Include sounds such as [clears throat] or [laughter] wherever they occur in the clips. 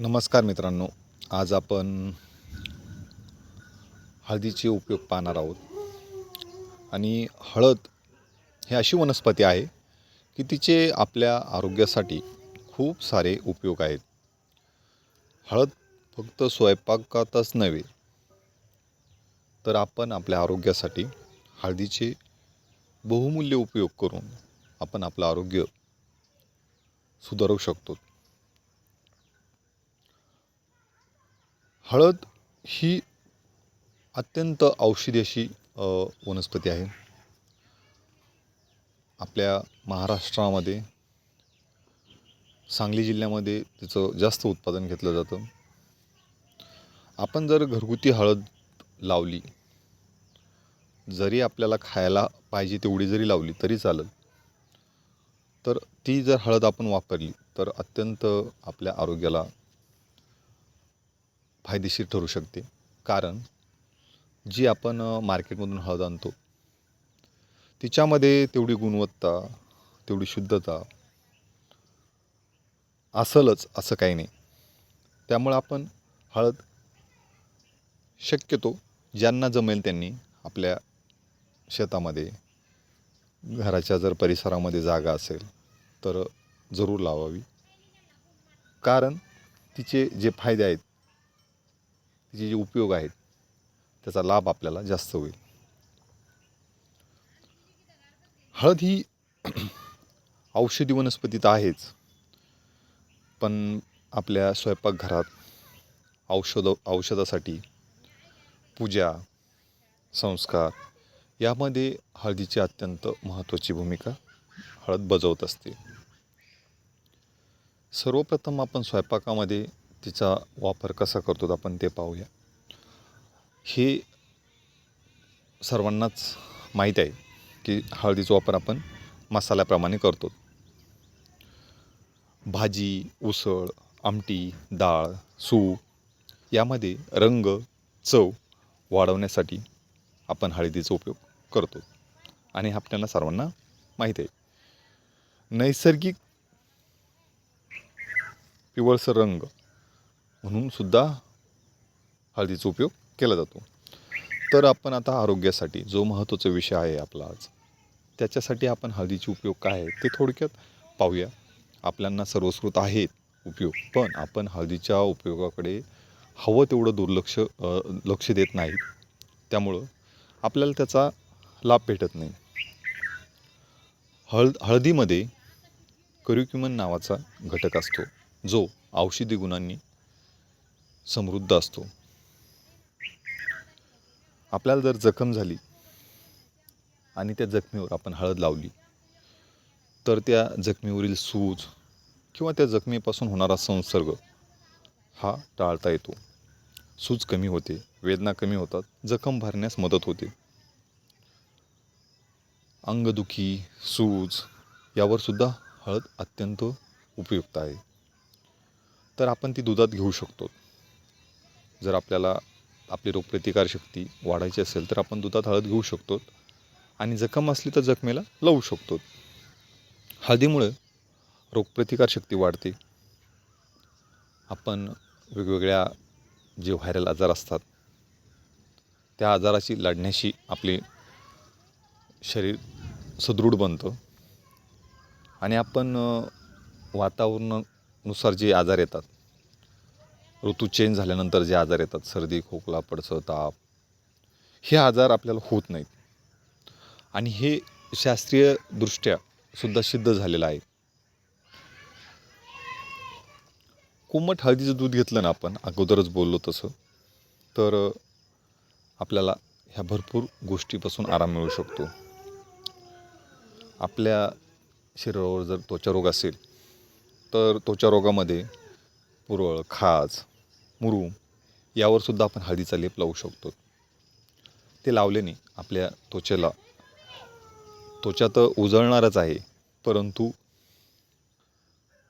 नमस्कार मित्रांनो आज आपण हळदीचे उपयोग पाहणार आहोत. आणि हळद ही अशी वनस्पती आहे की तिचे आपल्या आरोग्यासाठी खूप सारे उपयोग आहेत. हळद फक्त स्वयंपाकातच नव्हे तर आपण आपल्या आरोग्यासाठी हळदीचे बहुमूल्य उपयोग करून आपण आपलं आरोग्य सुधारू शकतो. हळद ही अत्यंत औषधी अशी वनस्पती आहे. आपल्या महाराष्ट्रामध्ये सांगली जिल्ह्यामध्ये तिचं जास्त उत्पादन घेतलं जातं. आपण जर घरगुती हळद लावली जरी आपल्याला खायला पाहिजे तेवढी जरी लावली तरी चालेल तर ती जर हळद आपण वापरली तर अत्यंत आपल्या आरोग्याला फायदेशीर ठरू शकते. कारण जी आपण मार्केटमधून हळद आणतो तिच्यामध्ये तेवढी गुणवत्ता तेवढी शुद्धता असलच असं काही नाही. त्यामुळं आपण हळद शक्यतो ज्यांना जमेल त्यांनी आपल्या शेतामध्ये घराच्या जर परिसरामध्ये जागा असेल तर जरूर लावावी. कारण तिचे जे फायदे आहेत तिचे जे उपयोग आहेत त्याचा लाभ आपल्याला जास्त होईल. हळद ही [clears throat] औषधी वनस्पती तर आहेच पण आपल्या स्वयंपाकघरात औषध औषधासाठी पूजा संस्कार यामध्ये हळदीची अत्यंत महत्त्वाची भूमिका हळद बजावत असते. सर्वप्रथम आपण स्वयंपाकामध्ये तिचा वापर कसा करतो आपण ते पाहूया. हे सर्वांनाच माहीत आहे की हळदीचा वापर आपण मसाल्याप्रमाणे करतो भाजी उसळ आमटी डाळ सूप यामध्ये रंग चव वाढवण्यासाठी आपण हळदीचा उपयोग करतो आणि हे आपल्याला सर्वांना माहीत आहे. नैसर्गिक पिवळसर रंग म्हणून सुद्धा हळदीचा उपयोग केला जातो. तर आपण आता आरोग्यासाठी जो महत्त्वाचा विषय आहे आपला आज त्याच्यासाठी आपण हळदीचे उपयोग काय आहेत ते थोडक्यात पाहूया. आपल्यांना सर्वस्कृत आहेत उपयोग पण आपण हळदीच्या उपयोगाकडे हवं तेवढं दुर्लक्ष लक्ष देत नाही. त्यामुळं आपल्याला त्याचा लाभ भेटत नाही. हळद हळदीमध्ये करिक्युमन नावाचा घटक असतो जो औषधी गुणांनी समृद्ध असतो. आपल्याला जर जखम झाली आणि त्या जखमेवर आपण हळद लावली तर त्या जखमेवरील सूज किंवा त्या जखमेपासून होणारा संसर्ग हा टाळता येतो. सूज कमी होते वेदना कमी होतात जखम भरण्यास मदत होते. अंगदुखी सूज यावर सुद्धा हळद अत्यंत उपयुक्त आहे. तर आपण ती दुधात घेऊ शकतो. जर आपल्याला आपली रोगप्रतिकारशक्ती वाढायची असेल तर आपण दुधात हळद घेऊ शकतो आणि जखम असली तर जखमेला लावू शकतो हळदीमुळे रोगप्रतिकारशक्ती वाढते. आपण वेगवेगळ्या जे व्हायरल आजार असतात त्या आजाराशी लढण्याशी आपले शरीर सुदृढ बनतं. आणि आपण वातावरणानुसार जे आजार येतात ऋतू चेंज झाल्यानंतर जे आजार येतात सर्दी खोकला पडसं ताप हे आजार आपल्याला होत नाहीत. आणि हे शास्त्रीयदृष्ट्या सुद्धा सिद्ध झालेलं आहे. कोमट हळदीचं दूध घेतलं ना आपण अगोदरच बोललो तसं तर आपल्याला ह्या भरपूर गोष्टीपासून आराम मिळू शकतो. आपल्या शरीरावर जर त्वचा रोग असेल तर त्वचा रोगामध्ये पुरळ खाज मुरूम यावरसुद्धा आपण हळदीचा लेप लावू शकतो. ते लावल्याने आपल्या त्वचेला त्वचा तर उजळणारच आहे परंतु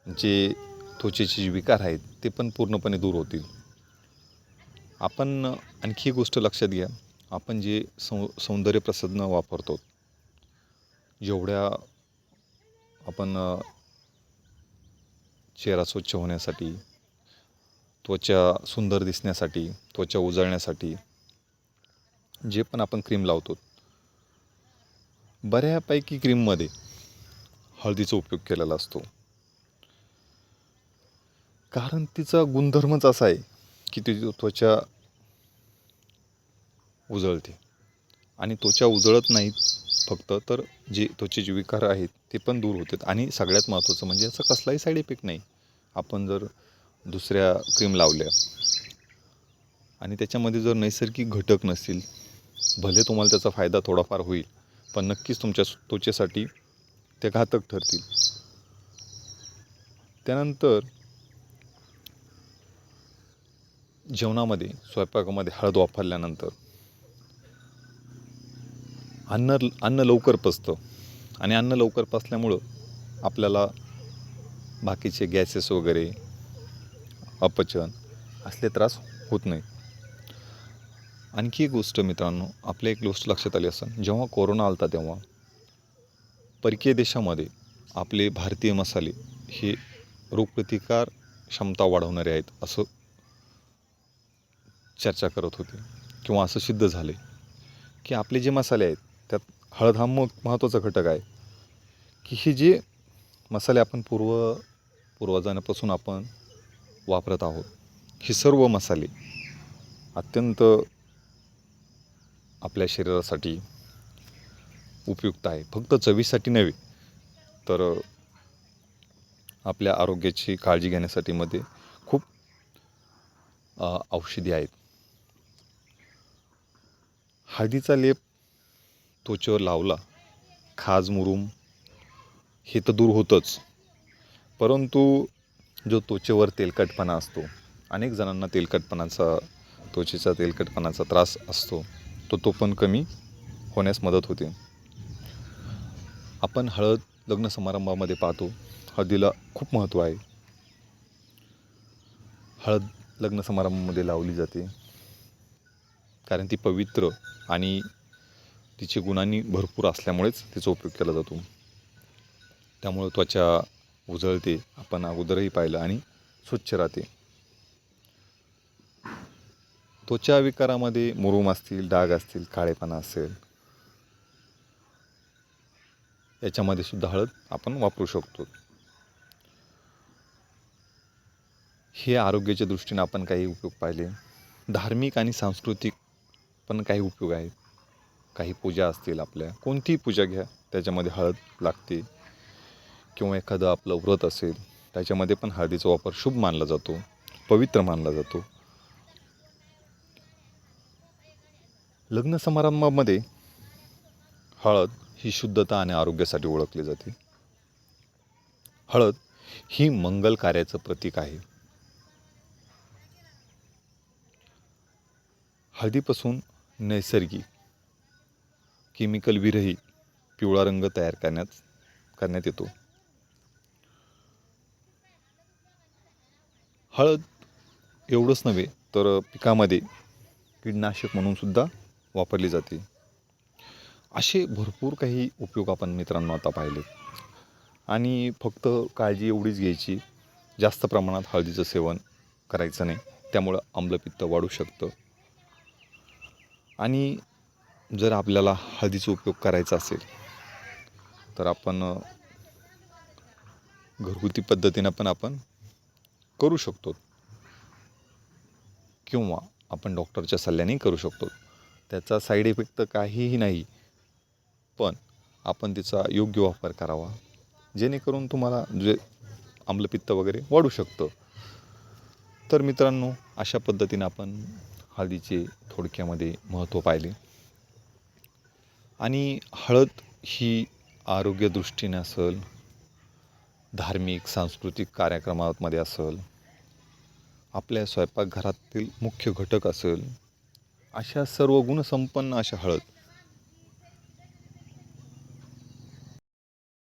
जे त्वचेचे जे विकार आहेत ते पण पूर्णपणे दूर होतील. आपण आणखी एक गोष्ट लक्षात घ्या. आपण जे सौ सौंदर्य प्रसाधनं वापरतो जेवढ्या आपण चेहरा स्वच्छ होण्यासाठी त्वचा सुंदर दिसण्यासाठी त्वचा उजळण्यासाठी जे पण आपण क्रीम लावतो बऱ्यापैकी क्रीममध्ये हळदीचा उपयोग केलेला असतो. कारण तिचा गुणधर्मच असा आहे की तिची त्वचा उजळते. आणि त्वचा उजळत नाहीत फक्त तर जे त्वचेचे विकार आहेत ते पण दूर होतात. आणि सगळ्यात महत्त्वाचं म्हणजे याचा कसलाही साईड इफेक्ट नाही. आपण जर दुसऱ्या क्रीम लावल्या. आणि त्याच्यामध्ये जर नैसर्गिक घटक नसतील भले तुम्हाला त्याचा फायदा थोडाफार होईल पण नक्कीच तुमच्या त्वचेसाठी ते घातक ठरतील. त्यानंतर जेवणामध्ये स्वयंपाकामध्ये हळद वापरल्यानंतर अन्न अन्न लवकर पचतं. आणि अन्न लवकर पचल्यामुळं आपल्याला बाकीचे गॅसेस वगैरे अपचन असले त्रास होत नाही. आणखी एक गोष्ट मित्रांनो आपल्या एक गोष्ट लक्षात आली असं जेव्हा कोरोना आलता तेव्हा परकीय देशामध्ये आपले भारतीय मसाले हे रोगप्रतिकार क्षमता वाढवणारे आहेत असं चर्चा करत होते. किंवा असं सिद्ध झाले की आपले जे मसाले आहेत त्यात हळद हा मग महत्त्वाचा घटक आहे. की हे जे मसाले आपण पूर्व पूर्वजांपासून आपण वापरत आहोत. हे सर्व मसाले अत्यंत आपल्या शरीरासाठी उपयुक्त आहे. फक्त चवीसाठी नव्हे तर आपल्या आरोग्याची काळजी घेण्यासाठी मध्ये खूप औषधी आहेत. हळदीचा लेप त्वचेवर लावला खाज मुरूम हे तर दूर होतंच. परंतु जो त्वचेवर तेलकटपणा असतो अनेक जणांना तेलकटपणाचा त्वचेचा तेलकटपणाचा त्रास असतो तो तो पण कमी होण्यास मदत होते. आपण हळद लग्न समारंभामध्ये पाहतो हळदीला खूप महत्त्व आहे. हळद लग्न समारंभामध्ये लावली जाते कारण ती पवित्र आणि तिचे गुणांनी भरपूर असल्यामुळेच तिचा उपयोग केला जातो. त्यामुळं त्वचा उजळते. आपण अगोदरही पाहिलं आणि स्वच्छ राहते. त्वचा विकारामध्ये मुरुम असतील डाग असतील काळेपणा असेल याच्यामध्ये सुद्धा हळद आपण वापरू शकतो. हे आरोग्याच्या दृष्टीने आपण काही उपयोग पाहिले. धार्मिक आणि सांस्कृतिक पण काही उपयोग आहेत. काही पूजा असतील आपल्या. कोणतीही पूजा घ्या त्याच्यामध्ये हळद लागते. किंवा एखादं आपलं व्रत असेल त्याच्यामध्ये पण हळदीचा वापर शुभ मानला जातो पवित्र मानला जातो. लग्न समारंभामध्ये हळद ही शुद्धता आणि आरोग्यासाठी ओळखली जाते. हळद ही मंगल कार्याचं प्रतीक आहे. हळदीपासून नैसर्गिक केमिकल विरही पिवळा रंग तयार करण्यात करण्यात येतो. हळद एवढंच नव्हे तर पिकामध्ये कीटनाशक म्हणूनसुद्धा वापरली जाते. असे भरपूर काही उपयोग आपण मित्रांनो आता पाहिले. आणि फक्त काळजी एवढीच घ्यायची जास्त प्रमाणात हळदीचं सेवन करायचं नाही त्यामुळं आम्लपित्त वाढू शकतं. आणि जर आपल्याला हळदीचा उपयोग करायचा असेल तर आपण घरगुती पद्धतीनं पण आपण करू शकतो. किंवा आपण डॉक्टरच्या सल्ल्याने करू शकतो. त्याचा साईड इफेक्ट तर काहीही नाही पण आपण तिचा योग्य वापर करावा. जेणेकरून तुम्हाला जे आम्लपित्त वगैरे वाढू शकतं. तर मित्रांनो अशा पद्धतीने आपण हळदीचे थोडक्यामध्ये महत्त्व पाहिले. आणि हळद ही आरोग्यदृष्टीने असेल धार्मिक सांस्कृतिक कार्यक्रमामध्ये असेल आपल्या स्वयंपाकघरातील मुख्य घटक असेल अशा सर्व गुणसंपन्न अशा हळद